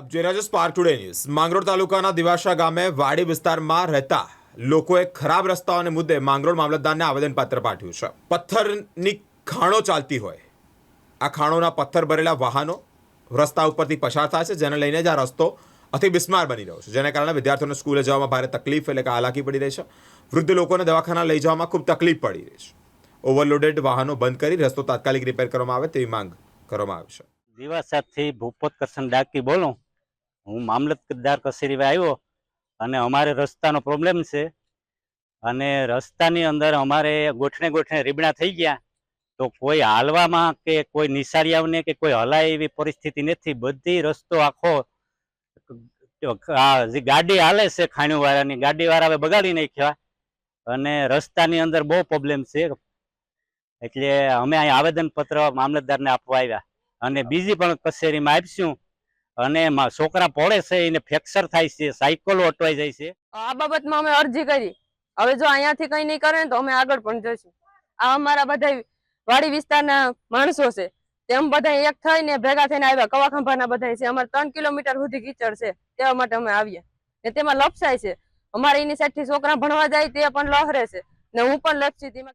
આપ જોઈ રહ્યા છો સ્પાર્ક ટુડે ન્યૂઝ માંગરોળ તાલુકાના દિવાસા ગામે વાડી વિસ્તારમાં રહેતા લોકોએ ખરાબ રસ્તાઓને મુદ્દે માંગરોળ મામલતદારને આવેદનપત્ર પાઠવ્યું છે. પથ્થરની ખાણો ચાલતી હોય. આ ખાણોના પથ્થર ભરેલા વાહનો રસ્તા ઉપરથી પસાર થાય છે, જેને લઈને જ આ રસ્તો અતિ બિસ્માર બની રહ્યો છે. જેને કારણે વિદ્યાર્થીઓને સ્કૂલે જવામાં ભારે તકલીફ એટલે કે હાલાકી પડી રહી છે. વૃદ્ધ લોકોને દવાખાના લઈ જવામાં ખૂબ તકલીફ પડી રહી છે. ઓવરલોડેડ વાહનો બંધ કરી રસ્તો તાત્કાલિક રિપેર કરવામાં આવે તેવી માંગ કરવામાં આવી છે. દિવાસાથી ભૂપત કરસન ડાકી બોલું. હું મામલતદાર કચેરીમાં આવ્યો અને અમારે રસ્તાનો પ્રોબ્લેમ છે. અને રસ્તાની અંદર અમારે ગોઠણે ગોઠણે રીબડા થઈ ગયા. તો કોઈ હાલવામાં કે કોઈ નિશાળીઓને કે કોઈ હલાય એવી પરિસ્થિતિ નથી. બધી રસ્તો આખો આ ગાડી હાલે છે ખાણીવાળાની ગાડીવાળા હવે બગાડી નાખ્યા. અને રસ્તાની અંદર બહુ પ્રોબ્લેમ છે. એટલે અમે અહીં આવેદનપત્ર મામલતદારને આપવા આવ્યા. અને બીજી પણ કચેરીમાં આપશું. અને છોકરા પડે છે, એને ફ્રેક્ચર થાય છે સાયકલો અટવાઈ જાય છે. આ બાબતમાં અમે અરજી કરી. હવે જો અહીંયાથી કઈ નહીં કરે તો અમે આગળ પણ જઈશું. આ અમારા બધા વાડી વિસ્તારના માણસો છે. તેમ બધા એક થઈને ભેગા થઈને આવ્યા. કવાખંભાના બધા છે. અમારે ત્રણ કિલોમીટર સુધી કીચડ છે. તેવા માટે અમે આવ્યા. ને તેમાં લપસાય છે. અમારે એની સાઈડથી છોકરા ભણવા જાય તે પણ લહરે છે. ને હું પણ લપસી તેમાં